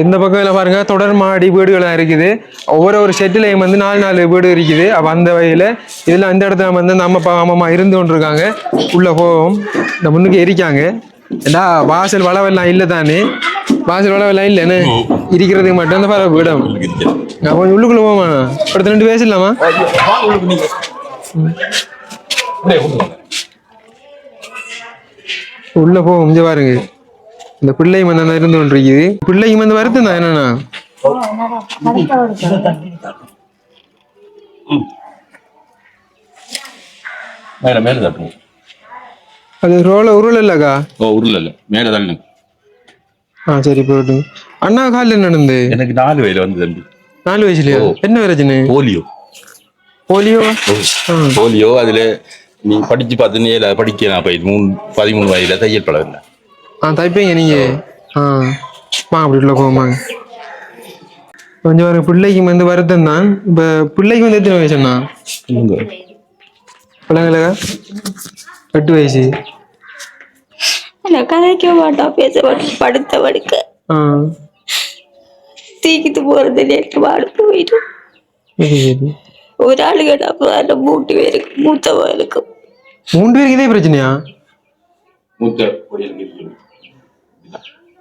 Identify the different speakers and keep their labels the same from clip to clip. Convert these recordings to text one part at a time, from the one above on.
Speaker 1: இந்த பக்கம் பாருங்க. தொடர் மாடி வீடுகளாக இருக்குது. ஒவ்வொரு ஒரு செட்டிலையும் வந்து நாலு நாலு வீடு இருக்குது. அப்போ அந்த வகையில் இதில் அந்த இடத்துல வந்து நம்ம அப்பா அம்மா இருந்து கொண்டு இருக்காங்க உள்ளே போவோம். இந்த முன்னுக்கு எரிக்காங்க. ஏண்டா வாசல் வளவெல்லாம் இல்லை தானே? வாசல் வளவெல்லாம் இல்லைன்னு இருக்கிறதுக்கு மட்டும் அந்த பரவ விடம். அப்போ கொஞ்சம் உள்ளுக்குள்ள போமா அடுத்த ரெண்டு பேசலாமா? உள்ள போவோம் இங்க பாருங்க. இந்த பிள்ளையும் அந்த இருந்து கொண்டு இருக்குது பிள்ளையும் வந்து வருத்தம் தான் என்னன்னா
Speaker 2: மேல மேல தட்டுவோம்
Speaker 1: அது ரோல உருள் இல்லக்கா
Speaker 2: ஓ உருள் இல்ல மேல தள்ளு
Speaker 1: ஆ சரி போட்டு. அண்ணா காலில் என்ன நடந்து
Speaker 2: எனக்கு நாலு வயல வந்து தம்பி.
Speaker 1: நாலு வயசுலயா? என்ன பிரச்சனை?
Speaker 2: போலியோ.
Speaker 1: போலியோ?
Speaker 2: போலியோ. அதுல நீ படிச்சு பார்த்து நீ ஏழாவது படிக்கலாம் அப்ப இது மூணு பதிமூணு வயதுல தையல் பழம் இல்லை
Speaker 1: ஆ தைப்பீங்க நீங்க. ஆ வாங்க அப்படி உள்ள போமாங்க கொஞ்சம் பாருங்க பிள்ளைக்கு வந்து வருத்தம் தான். இப்போ பிள்ளைக்கு வந்து எத்தனை வயசுண்ணா பிள்ளைங்களா எட்டு வயசு.
Speaker 3: கதைக்க மாட்டான் பேச மாட்டான் படுத்த படுக்க.
Speaker 1: ஆ.
Speaker 3: தீக்கிட்டு போறது நேற்று வாடு
Speaker 1: சரி
Speaker 3: ஒரு ஆளு கேட்டா மூட்டு பேருக்கு மூத்தவனுக்கு
Speaker 1: மூன்று பேருக்கு இதே பிரச்சனையா?
Speaker 2: மூத்த பொடியல் இருக்கு.
Speaker 1: ஆ
Speaker 2: அது அந்த பொடியும் கூட்டிட்டு போறோம் மோட்டர் சைக்கிள்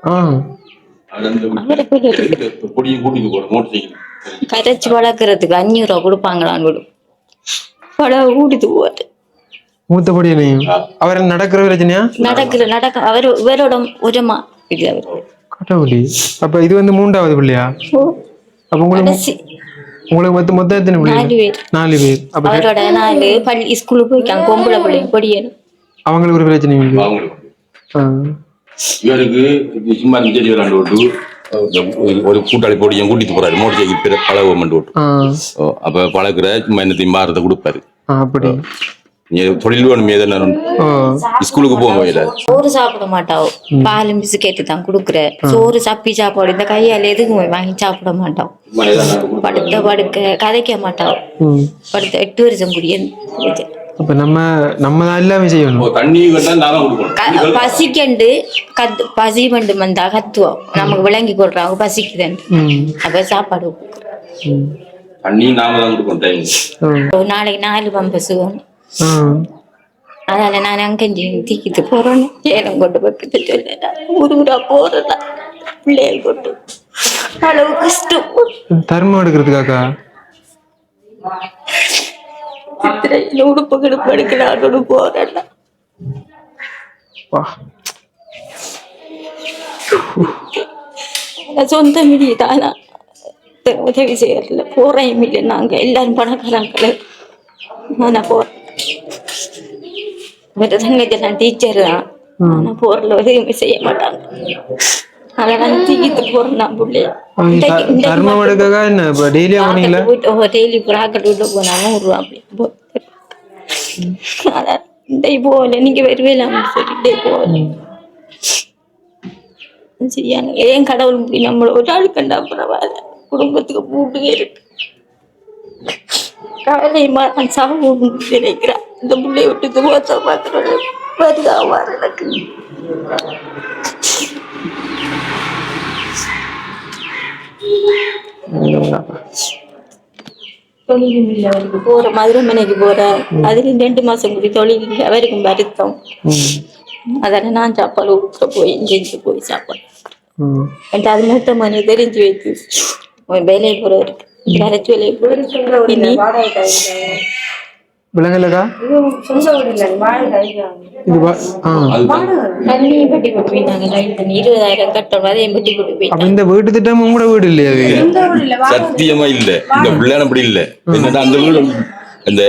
Speaker 3: கரைச்சி வளர்க்கறதுக்கு அஞ்சூறு ரூபா கொடுப்பாங்களான்னு விடும் படம் கூட்டிட்டு போவாரு.
Speaker 1: மூத்தபடியனையும் அவர் நடக்கிற பிரச்சனையா
Speaker 3: நடக்கிற நடக்க அவர் இவரோட உரமா. இது அவர்.
Speaker 1: கடவுளி. அப்ப இது வந்து மூன்றாவது பிள்ளையா? அப்ப உங்களுக்கு உங்களுக்கு மொத்தம் மொத்தம் எத்தனை
Speaker 3: நாலு
Speaker 1: பிள்ளை
Speaker 3: பேர்.
Speaker 1: நாலு பேர். அப்ப
Speaker 3: அவரோட நாலு பள்ளி ஸ்கூலுக்கு போய்க்காங்க பொம்பளை பிள்ளை பொடியனும்
Speaker 1: அவங்களுக்கு ஒரு பிரச்சனையும் இல்லை.
Speaker 2: இவருக்கு செடி விளாண்டு விட்டு ஒரு- ஒரு கூட்டாளி பொடியும் கூட்டிட்டு போறாரு. மோட்டர் சைக்கிள் பேர் பழகுவோம் விட்டு
Speaker 1: ஆ.
Speaker 2: ஓ, அப்ப பழகுற சும்மா என்னத்தையும் மாறதை கொடுப்பாரு.
Speaker 1: அப்படி.
Speaker 2: நீ தொழில் வேணும் ஸ்கூலுக்கு போக முடியல
Speaker 3: சோறு சாப்பிட மாட்டாவோ? பாலும் பிஸ்கெட்டு தான் கொடுக்குற. சோறு சப்பி சாப்பாடு இந்த கையால எதுக்கும் போய் வாங்கி சாப்பிட மாட்டோம் படுத்த படுக்க கதைக்க மாட்டாவோ?
Speaker 1: ம்.
Speaker 3: படுத்த எட்டு வருஷம் முடியும்
Speaker 1: அப்ப நம்ம நம்ம தான் எல்லாமே செய்யணும்.
Speaker 2: தண்ணி கொடுக்கணும்.
Speaker 3: பசிக்கண்டு கத்து பசி பண்டு வந்தா கத்துவோம். நமக்கு விளங்கி கொடுறாங்க பசிக்குதுன்னு.
Speaker 1: ம்.
Speaker 3: அப்ப சாப்பாடு.
Speaker 2: தண்ணி நாம தான் கொடுக்கணும்
Speaker 3: நாளைக்கு நாலு பம்பஸ் வேணும்
Speaker 1: ஆ.
Speaker 3: அதனால நான் அங்கஞ்சி தீக்கிட்டு போறேன்னு ஏனம் கொண்டு வைக்கிட்டு சொல்ல ஊரு ஊரா போறதா பிள்ளைகள் கொண்டு. அளவு கஷ்டம்.
Speaker 1: தர்மம் எடுக்கிறதுக்காக்கா
Speaker 3: சித்திரையில் உடுப்பு கிடுப்பு எடுக்கலான்னு போறேன் சொந்த மிடி தானா உதவி செய்யறதில்ல போறேன் இல்லை. நாங்க எல்லாரும் பணக்காரங்கள. நான் போறேன். தங்கச்சி நான் டீச்சர் தான். ஆனா போறல உதவி செய்ய மாட்டாங்க. அதெல்லாம் தூக்கிட்டு போறேன் நான்
Speaker 1: த- தர்மம் எடுக்கக்கா என்ன இப்ப டெய்லி ஆகுனீங்களா
Speaker 3: டெய்லி ராக்கெட் விட்டு போனா நூறு ரூபா அப்படி டேய் போகல நீங்க வருவேலாம்னு சொல்லி டேய் போகல சரியான ஏன் கடவுள் இப்படி நம்மள ஒரு ஆள் கண்டா பரவாயில்ல குடும்பத்துக்கு பூட்டு இருக்கு நான் சாவு நினைக்கிறேன் இந்த பிள்ளைய விட்டு வருதா வர எனக்கு தொழிலும் இல்லை அவருக்கு போற மதுரமனைக்கு போற அதுல ரெண்டு மாசம் கூடி தொழில் இல்லை அவருக்கும் வருத்தம். அதனால நான் சாப்பாடு ஊற்ற போய் செஞ்சு போய் சாப்பாடு. என்கிட்ட அது மூத்த மணி தெரிஞ்சு வைத்து வேலையை போறவருக்கு கரைச்சி வேலையை போறவருக்கு இனி
Speaker 1: விலங்கலக்கா இது
Speaker 3: இருபதாயிரம் கட்டணும் அதையும் பட்டி போட்டு
Speaker 1: அப்ப
Speaker 3: போயிட்டாங்க
Speaker 1: இந்த வீட்டு திட்டம் உங்களோட வீடு இல்லையா
Speaker 2: சத்தியமா இல்ல. இந்த பிள்ளையான அப்படி இல்ல. என்னடா அந்த வீடு அந்த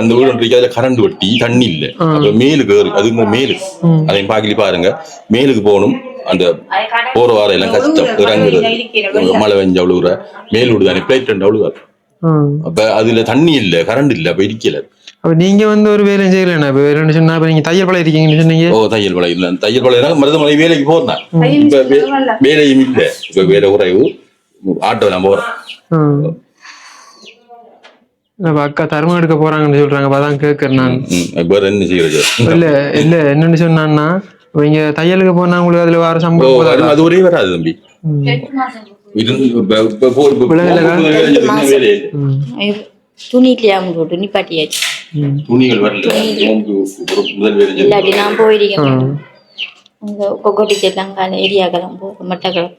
Speaker 2: அந்த வீடு இருக்கு, அதுல கரண்ட் வெட்டி தண்ணி இல்ல. அப்ப மேலுக்கு அது மேலு. அதையும் பாக்கலி பாருங்க. மேலுக்கு போகணும். அந்த போற வாரம் எல்லாம் கஷ்டம். இறங்குறது மழை வெஞ்சு அவ்வளவு மேல் விடு தானே. பிளேட் ரெண்டு அவ்வளவு
Speaker 1: ம்.
Speaker 2: அப்ப அதுல தண்ணி இல்ல கரண்ட் இல்ல அப்ப இருக்கல
Speaker 1: அப்ப நீங்க வந்து ஒரு வேலையும் செய்யலண்ணா இப்ப வேற என்ன சொன்னா இப்ப நீங்க தையல் பழம் இருக்கீங்கன்னு சொன்னீங்க.
Speaker 2: ஓ தையல் வலை இல்ல தையல் வலை மருதமலை வேலைக்கு போறேன் இப்ப வேலையும் இல்ல. இப்ப வேலை குறைவு ஆட்டோ நான்.
Speaker 1: அப்ப அக்கா தர்மம் எடுக்க போறாங்கன்னு சொல்றாங்க அதான் கேட்கறேன் நான்.
Speaker 2: இப்ப என்ன செய்யறது?
Speaker 1: இல்ல இல்ல என்னன்னு சொன்னான்னா இப்ப இங்க தையலுக்கு போனா உங்களுக்கு அதுல வர சம்பளம்
Speaker 2: அது ஒரே வராது தம்பி. இருந்து இப்ப- இப்ப போ- இப்ப
Speaker 1: விலங்குலகா?
Speaker 2: போகும்போது வேலை செய்யறது இன்னும் வேலை இல்லை.
Speaker 1: ம்
Speaker 3: துணி இல்லையா போட்டு நிப்பாட்டியாச்சு
Speaker 2: துணிகள் வரல.
Speaker 3: இல்லாட்டி நான் போயிருக்கேன். அங்க கொக்கோட்டி செல்லாங்கால ஏரியாக்கெல்லாம் போகிறோம் மட்டக்களம்.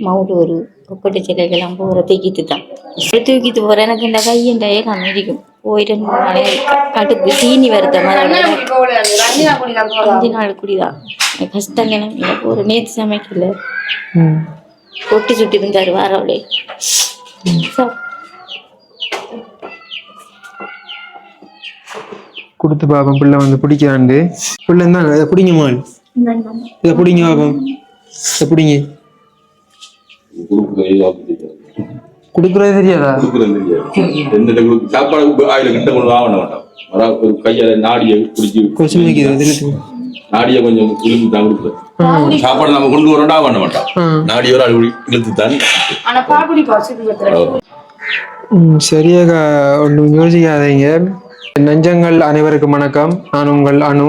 Speaker 3: மவுடூர் கொக்கோட்டி செல்லைக்கெல்லாம் போகிற தூக்கிட்டு தான் தூக்கிட்டு போகிற எனக்கு இந்த கையண்ட ஏகம் இருக்கும். போயிட்டு கடுப்பு சீனி வருத்த அஞ்சு நாள் குடிதான் எனக்கு கஷ்டம் கிளம்பி ஒரு நேற்று சமைக்கல. கொட்டி சுட்டி இருந்தாரு வாரவளே. சார்
Speaker 1: கொடுத்து பாப்போம் பிள்ளை வந்து பிடிக்கிறாண்டு பிள்ளை இருந்தாங்க இதை பிடிங்க மால் இதை பிடிங்க பாப்போம் இதை பிடிங்க.
Speaker 2: கொடுக்குறது தெரியாது.
Speaker 1: கொடுக்குறது தெரியாதா?
Speaker 2: கொடுக்குறது தெரியாது. எந்த இடத்துல கொடுக்கு- சாப்பாடு ஆயில கிட்ட கொண்டு வாங்க மாட்டோம். வரா ஒரு கையால நாடியை
Speaker 1: வைக்கிறது திருத்து
Speaker 2: நாடியை கொஞ்சம் இழுத்து தான் கொடுக்குறது சாப்பாடு நம்ம கொண்டு வரோம்டா பண்ண மாட்டோம்.
Speaker 1: ஆ.
Speaker 2: நாடி ஒரு ஆள் இழுத்து தான்
Speaker 1: ம், சரியாக ஒன்றும் யோசிக்காதீங்க. நெஞ்சங்கள் அனைவருக்கும் வணக்கம். நான் உங்கள் அனு.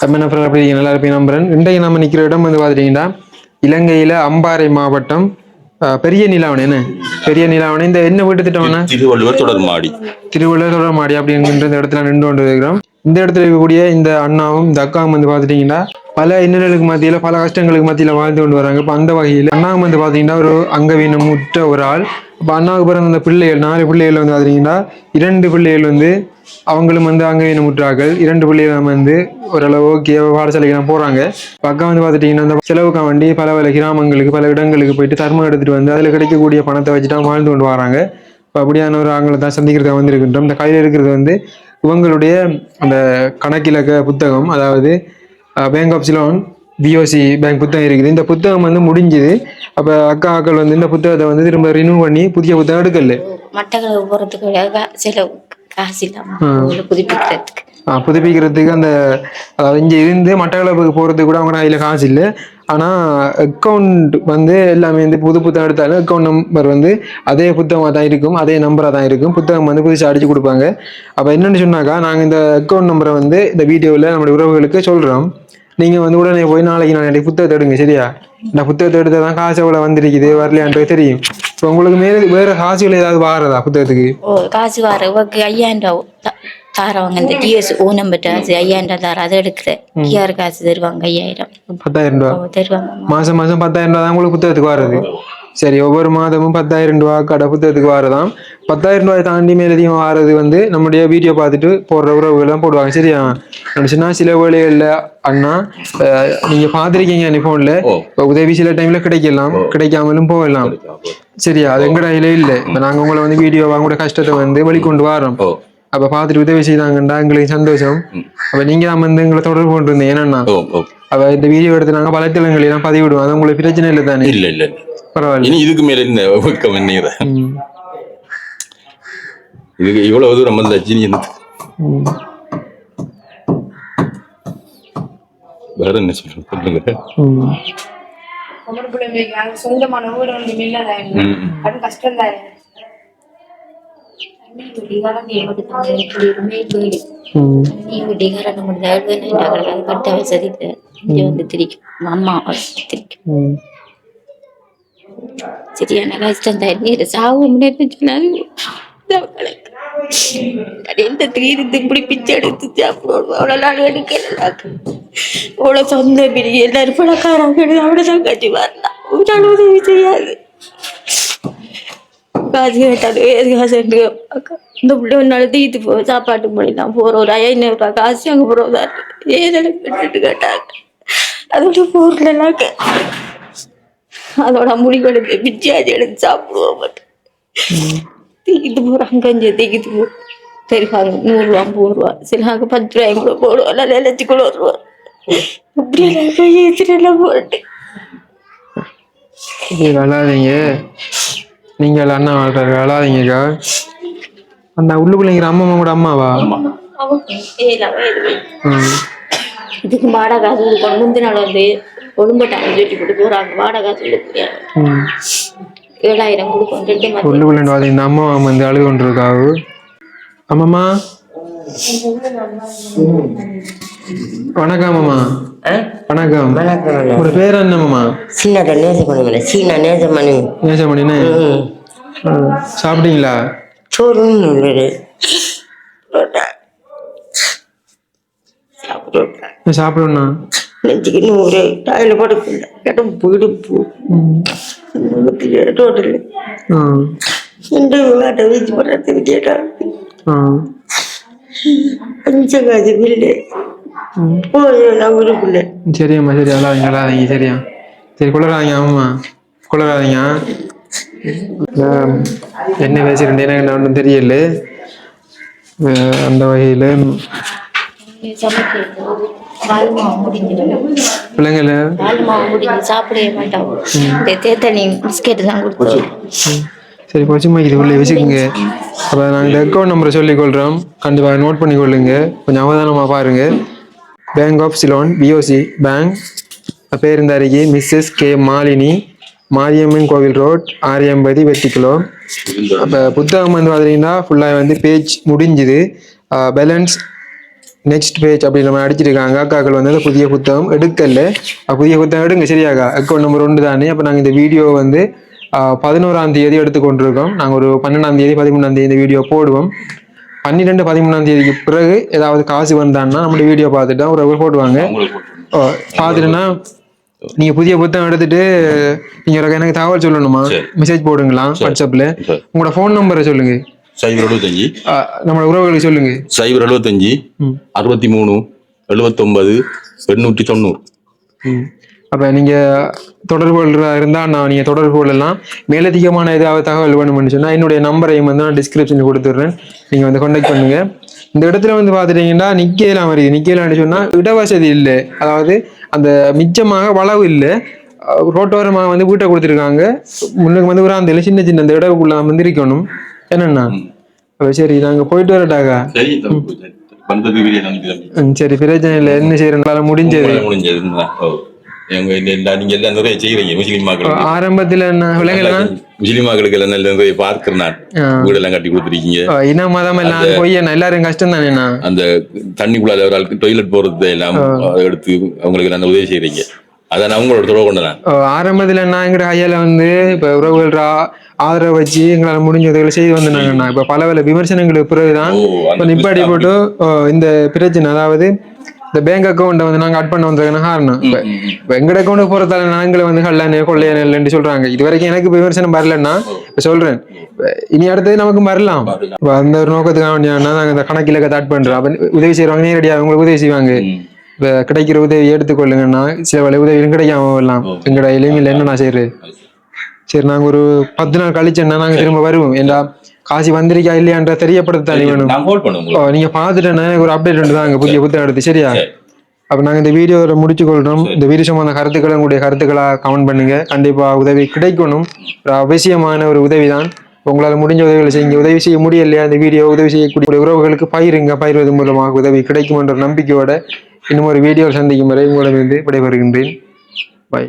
Speaker 1: தமிழ் அப்படி நல்லா இருப்பேன் நம்புறேன் இன்றைக்கு நம்ம நிற்கிற இடம் வந்து பார்த்துட்டீங்கன்னா இலங்கையில் அம்பாறை மாவட்டம் பெரிய நிலாவணை என்ன? பெரிய நிலாவணை. இந்த என்ன வீட்டு திட்டம்னா
Speaker 2: திருவள்ளுவர் தொடர் மாடி.
Speaker 1: திருவள்ளுவர் தொடர்மாடி அப்படிங்கிற இந்த இடத்துல நின்று கொண்டு இருக்கிறோம். இந்த இடத்துல இருக்கக்கூடிய இந்த அண்ணாவும் இந்த அக்காவும் வந்து பார்த்துட்டீங்கன்னா பல இன்னல்களுக்கு மத்தியில் பல கஷ்டங்களுக்கு மத்தியில் வாழ்ந்து கொண்டு வராங்க. இப்போ அந்த வகையில் அண்ணாவும் வந்து பார்த்தீங்கன்னா ஒரு அங்கவீனம் முற்ற ஒரு ஆள். இப்போ அண்ணாவுக்கு பிறந்த அந்த பிள்ளைகள் நாலு பிள்ளைகள் வந்து பார்த்தீங்கன்னா இரண்டு பிள்ளைகள் வந்து அவங்களும் வந்து அங்கே முற்றார்கள் இரண்டு பிள்ளைகளும் வந்து ஓரளவு ஓகே பாடசாலைக்கெல்லாம் போகிறாங்க இப்போ அக்கா வந்து பார்த்துட்டிங்கன்னா அந்த செலவுக்காக வண்டி பல பல கிராமங்களுக்கு பல இடங்களுக்கு போயிட்டு தர்மம் எடுத்துகிட்டு வந்து அதில் கிடைக்கக்கூடிய பணத்தை வச்சுட்டு தான் வாழ்ந்து கொண்டு வராங்க. இப்போ அப்படியான ஒரு ஆங்களை தான் சந்திக்கிறதா வந்திருக்கின்றோம். இந்த கையில் இருக்கிறது வந்து இவங்களுடைய அந்த கணக்கிலக்க புத்தகம் அதாவது bank of Ceylon BOC bank புத்தகம் இருக்குது. இந்த புத்தகம் வந்து முடிஞ்சுது. அப்போ அக்கா அக்கள் வந்து இந்த புத்தகத்தை வந்து திரும்ப ரினியூ பண்ணி புதிய புத்தகம் எடுக்கல.
Speaker 3: மட்டக்களவு போகிறதுக்கு செலவு. காசு புதுப்பிக்கிறதுக்கு.
Speaker 1: புதுப்பிக்கிறதுக்கு அந்த அதாவது இங்கே இருந்து மட்டக்களப்புக்கு போகிறதுக்கு கூட அவங்க கையில் காசு இல்லை. ஆனால் அக்கௌண்ட் வந்து எல்லாமே வந்து புது புத்தகம் எடுத்தாலும் அக்கௌண்ட் நம்பர் வந்து அதே புத்தகமாக தான் இருக்கும் அதே நம்பராக தான் இருக்கும். புத்தகம் வந்து புதுசாக அடிச்சு கொடுப்பாங்க. அப்போ என்னென்னு சொன்னாக்கா நாங்கள் இந்த அக்கௌண்ட் நம்பரை வந்து இந்த வீடியோவில் நம்மளுடைய உறவுகளுக்கு சொல்கிறோம் நீங்கள் வந்து உடனே போய் நாளைக்கு நாளைக்கு புத்தகத்தை எடுங்க சரியா? இந்த புத்தகத்தை எடுத்தால் தான் காசு எவ்வளோ வந்திருக்குது வரலையான்றது தெரியும். இப்போ உங்களுக்கு மேலே வேறு காசுகள் ஏதாவது வாரதா புத்தகத்துக்கு?
Speaker 3: ஓ காசு வர ஐயாயிரம் ரூபா தாரவங்க இந்த டிஎஸ் ஓ நம்பர் காசு ஐயாயிரம் ரூபா தார அதை எடுக்கிறேன். டிஆர் காசு தருவாங்க ஐயாயிரம்.
Speaker 1: பத்தாயிரம் ரூபா?
Speaker 3: தருவாங்க.
Speaker 1: மாசம் மாசம் பத்தாயிரம் ரூபா தான் உங்களுக்கு புத்தகத்துக்கு வருது. சரி ஒவ்வொரு மாதமும் பத்தாயிரம் ரூபா கடை புத்தகத்துக்கு வரதாம். பத்தாயிரம் ரூபாய் தாண்டி மேலதிகம் வாரது வந்து நம்முடைய வீடியோ பார்த்துட்டு போடுற உறவுகள் தான் போடுவாங்க. சரியா? சொன்னா சில வேலைகளில் அண்ணா நீங்க பார்த்துருக்கீங்க நீ ஃபோனில். உதவி சில டைம்ல கிடைக்கலாம். கிடைக்காமலும் போகலாம். சரியா? அது எங்கட கையில இல்லை. இப்போ நாங்கள் உங்களை வந்து வீடியோ கூட கஷ்டத்தை வந்து வெளிக்கொண்டு வரோம் அப்போ பார்த்துட்டு உதவி செய்தாங்கண்டா எங்களுக்கு சந்தோஷம். அப்போ நீங்க நம்ம வந்து எங்களை தொடர்பு கொண்டு இருந்தீங்க என்னன்னா அவ இந்த வீடியோ எடுத்து நாங்க வலைத்தளங்கள் எல்லாம் பதிவிடுவோம். அது உங்களுக்கு பிரச்சனை இல்லை தானே?
Speaker 2: இல்ல இல்ல.
Speaker 1: பரவாயில்ல.
Speaker 2: இதுக்கு மேல என்ன. இதுக்கு இவ்வளவு தூரம் வந்தாச்சு என்ன?
Speaker 1: ம்.
Speaker 2: வேற என்ன சொல்றது? சொல்லுங்க.
Speaker 4: சொந்தமான வீடு ஒன்று இல்லைதான். அது கஷ்டம் தான்
Speaker 3: வந்து. சரியான கஷ்டம் தான் நீர் சாவு முன்னேற்ற சொன்னாலும் எந்த தீர்த்து இப்படி பிச்சை எடுத்து சாப்பிடுவோம் அவ்வளோ நாள் எடுக்கல. அவ்வளோ சொந்த பிரிவு எல்லாரும் பணக்காரங்க அவ்வளோ தங்கச்சி வரலாம் ஒரு உதவி செய்யாது. காசு கேட்டாலும் ஏது காசு என்று அக்கா, இந்த பிள்ளை ஒரு நாள் தீத்து போ சாப்பாட்டு மணிலாம் போற ஒரு ஐநூறுரூவா காசு அங்கே போகிறதா ஏதோ கட்டுட்டு கேட்டாங்க அதோட பொருளெல்லாம் அதோட முடி கொடுத்து பிச்சாச்சி எடுத்து சாப்பிடுவோம். மட்டும் தீக்கிட்டு போகிறாங்க கஞ்சி தீக்கிட்டு போ தெரிவாங்க நூறுரூவா ரூபா சிலாங்க பத்து ரூபாய் கூட போடுவோம் இல்லை நிலச்சி கூட வருவோம் இப்படியெல்லாம் கையெழுத்துலாம் போட்டு
Speaker 1: இது அழாதீங்க நீங்கள் அண்ணா வாழ்றாரு அழாதீங்கக்கா அந்த உள்ளுக்குள்ளைங்கிற அம்மா கூட அம்மாவா.
Speaker 3: இதுக்கு வாடகை காசு கொடுக்கணும் முந்தின நாள் வந்து ஒழும்பட்டாங்க சொல்லி போட்டு போகிறாங்க வாடகை
Speaker 1: ம்.
Speaker 3: ஏழாயிரம்
Speaker 1: உள்ளுக்குள்ள இந்த அம்மா வந்து அழுது கொண்டிருக்காவு அம்மாம்மா. வணக்கம் மாமா
Speaker 5: ஆ?
Speaker 1: வணக்கம். உங்களோட பேர் என்ன மாமா
Speaker 5: சின்னட நேசமணி சீனா நேசமணி.
Speaker 1: நேசமணினே? சாப்பிட்டீங்களா?
Speaker 5: சாப்பிட்டு
Speaker 1: சாப்பிடணும்ண்ணா
Speaker 5: நெஞ்சுக்கு நூறு டாயில் படுக்கல இடம் பிடிப்பு படுறதுக்கு கேட்டாங்க
Speaker 1: ஆ.
Speaker 5: அஞ்சு காசு பில்லு போய் ஊருக்குள்ள.
Speaker 1: சரியாம்மா சரி அழாதீங்க அழாதீங்க சரியா. சரி குளராதீங்க ஆமாம்மா. குளராதீங்க என்ன பேசுறேன் எனக்கு ஒன்றும் தெரியல. அந்த வகையில்
Speaker 3: பால் மாவு முடிஞ்சிடும்
Speaker 1: பிள்ளைங்கள.
Speaker 3: பால் மாவு முடிஞ்சு சாப்பிடவே மாட்டாங்க இந்த தேத்தனி பிஸ்கெட் தான் கொடுத்தோம்.
Speaker 1: சரி பசுமை இது உள்ளே வச்சுக்கோங்க. அப்போ நாங்கள் அக்கௌண்ட் நம்பரை சொல்லிக்கொள்கிறோம் கண்டிப்பாக நோட் பண்ணிக்கொள்ளுங்க. கொஞ்சம் அவதானமாக பாருங்க. Bank of Ceylon BOC bank பேர் இந்த அருகே மிஸ்ஸஸ் கே மாலினி மாரியம்மன் கோவில் ரோட் ஆரியம்பதி வெட்டிக்கிலோ அப்போ புத்தகம் வந்து பார்த்தீங்கன்னா ஃபுல்லாக வந்து பேஜ் முடிஞ்சுது. பேலன்ஸ் நெக்ஸ்ட் பேஜ் அப்படி நம்ம அடிச்சிருக்காங்க. அக்காக்கள் வந்து அந்த புதிய புத்தகம் எடுக்கல. புதிய புத்தகம் எடுங்க சரியாக்கா? அக்கௌண்ட் நம்பர் ஒன்று தானே. அப்போ நாங்கள் இந்த வீடியோ வந்து பதினோராம் தேதி எடுத்து கொண்டிருக்கோம் நாங்கள் ஒரு பன்னெண்டாம் தேதி பதிமூணாம் தேதி இந்த வீடியோ போடுவோம். பன்னிரெண்டு பதிமூணாம் தேதிக்கு பிறகு ஏதாவது காசு வந்தான்னா நம்மளோட வீடியோ பார்த்துட்டா ஒரு போடுவாங்க. பார்த்துட்டுன்னா நீங்க புதிய புத்தகம் எடுத்துட்டு நீங்க எனக்கு தகவல் சொல்லணுமா. மெசேஜ் போடுங்களா? வாட்ஸ்அப்ல
Speaker 2: சரி.
Speaker 1: உங்களோட ஃபோன் நம்பரை சொல்லுங்க.
Speaker 2: சைபர் எழுபத்தஞ்சு
Speaker 1: அஹ், நம்மளோட உறவுகளுக்கு சொல்லுங்க.
Speaker 2: சைபர் எழுபத்தஞ்சு. அறுபத்தி மூணு எழுபத்தொன்பது எண்ணூற்றி தொண்ணூறு.
Speaker 1: அப்ப நீங்க தொடர்பு கொள்றதா இருந்தா நான் நீங்க தொடர்பு கொள்ளலாம் மேலதிகமான ஏதாவது தகவல் வேணும்னு சொன்னா என்னுடைய நம்பரையும் வந்து நான் டிஸ்கிரிப்ஷனில் கொடுத்துட்றேன். நீங்க வந்து கான்டாக்ட் பண்ணுங்க. இந்த இடத்துல வந்து பார்த்துட்டீங்கன்னா நிக்கலாம் வருது. நிக்கலாம்னு சொன்னா இடவசதி இல்லை. அதாவது அந்த மிச்சமாக வளவு இல்லை. ரோட்டோரமாக வந்து வீட்டை கொடுத்துருக்காங்க. முன்னுக்கு வந்து ஒரு அந்த சின்ன சின்ன அந்த இடவுக்குள்ள வந்து இருக்கணும். என்னண்ணா? சரி நாங்க போயிட்டு வரட்டாக்கா?
Speaker 2: சரி
Speaker 1: பிரச்சனை இல்லை. என்ன செய்யறதுனால முடிஞ்சது.
Speaker 2: முடிஞ்சது. நிறைய செய்றீங்க முஸ்லீம் மக்களுக்கு
Speaker 1: ஆரம்பத்துல என்ன விலங்குனா
Speaker 2: முஸ்லீம் மக்களுக்கு எல்லாம் நல்ல நிறைய
Speaker 1: ஆ.
Speaker 2: வீடெல்லாம் கட்டி கொடுத்துருக்கீங்க.
Speaker 1: இன மதம் எல்லாம் பொய்யண்ணா எல்லாரும் கஷ்டம் தானேண்ணா
Speaker 2: அந்த தண்ணிக்குள்ள ஒரு ஆளுக்கு டொய்லெட் போறது எல்லாம் எடுத்து அவங்களுக்கு நல்ல உதவி செய்றீங்க. அதான் நான் உங்களோட தொடர்பு கொண்டேன்
Speaker 1: ஆரம்பத்துல என்ன எங்கட ஐயால வந்து இப்ப உறவுகள் ஆதரவு வச்சு எங்களால முடிஞ்ச உதவிகளை செய்து வந்தாங்கண்ணா இப்ப பல பல விமர்சனங்களுக்கு பிறகுதான் இப்ப நிப்பாடி போட்டு இந்த பிரச்சனை அதாவது இந்த பேங்க் அக்கௌண்ட்டை வந்து நாங்க அட் பண்ண வந்ததுக்கான காரணம். இப்ப இப்ப எங்கட அக்கௌண்ட்டுக்கு போறதால நாங்களே வந்து கல்லணை கொள்ளையன் இல்லைன்னு சொல்றாங்க. இது வரைக்கும் எனக்கு விமர்சனம் வரலன்னா இப்ப சொல்றேன். இனி அடுத்தது நமக்கு வரலாம். இப்ப அந்த ஒரு நோக்கத்துக்காக வேண்டியானா நாங்க இந்த கணக்கில் பண்றோம். அப்ப உதவி செய்யறவங்க நேரடியாக உங்களுக்கு உதவி செய்வாங்க. இப்ப கிடைக்கிற உதவி எடுத்துக்கொள்ளுங்கன்னா சில வேலை உதவியும் கிடைக்காம வரலாம் எங்கட இளைஞர்கள் என்ன நான் செய்யறது? சரி. நாங்க ஒரு பத்து நாள் கழிச்சேன்னா நாங்க திரும்ப வருவோம். ஏண்டா காசு வந்திருக்கா இல்லையான்ற தெரியப்படுத்தானே வேணும். ஓ, நீங்க பாத்துட்டேன்னா எனக்கு ஒரு அப்டேட் வந்து தாங்க புதிய புத்தகம் எடுத்து சரியா?
Speaker 2: சரி.
Speaker 1: அப்ப நாங்க இந்த வீடியோவில் முடிச்சு கொள்றோம் இந்த வீடியோ சம்பந்த கருத்துக்களை உங்களுடைய கருத்துக்களா கமெண்ட் பண்ணுங்க. கண்டிப்பா உதவி கிடைக்கணும். ஒரு அவசியமான ஒரு உதவி தான் உங்களால முடிஞ்ச உதவிகளை செய்யுங்க உதவி செய்ய முடியலையா? இந்த வீடியோ உதவி செய்யக்கூடிய உறவுகளுக்கு பயிருங்க பயிர்வது மூலமாக உதவி கிடைக்கும் என்ற நம்பிக்கையோட இன்னும் ஒரு வீடியோ சந்திக்கும் வரை உங்களிடமிருந்து விடைபெறுகின்றேன். பாய்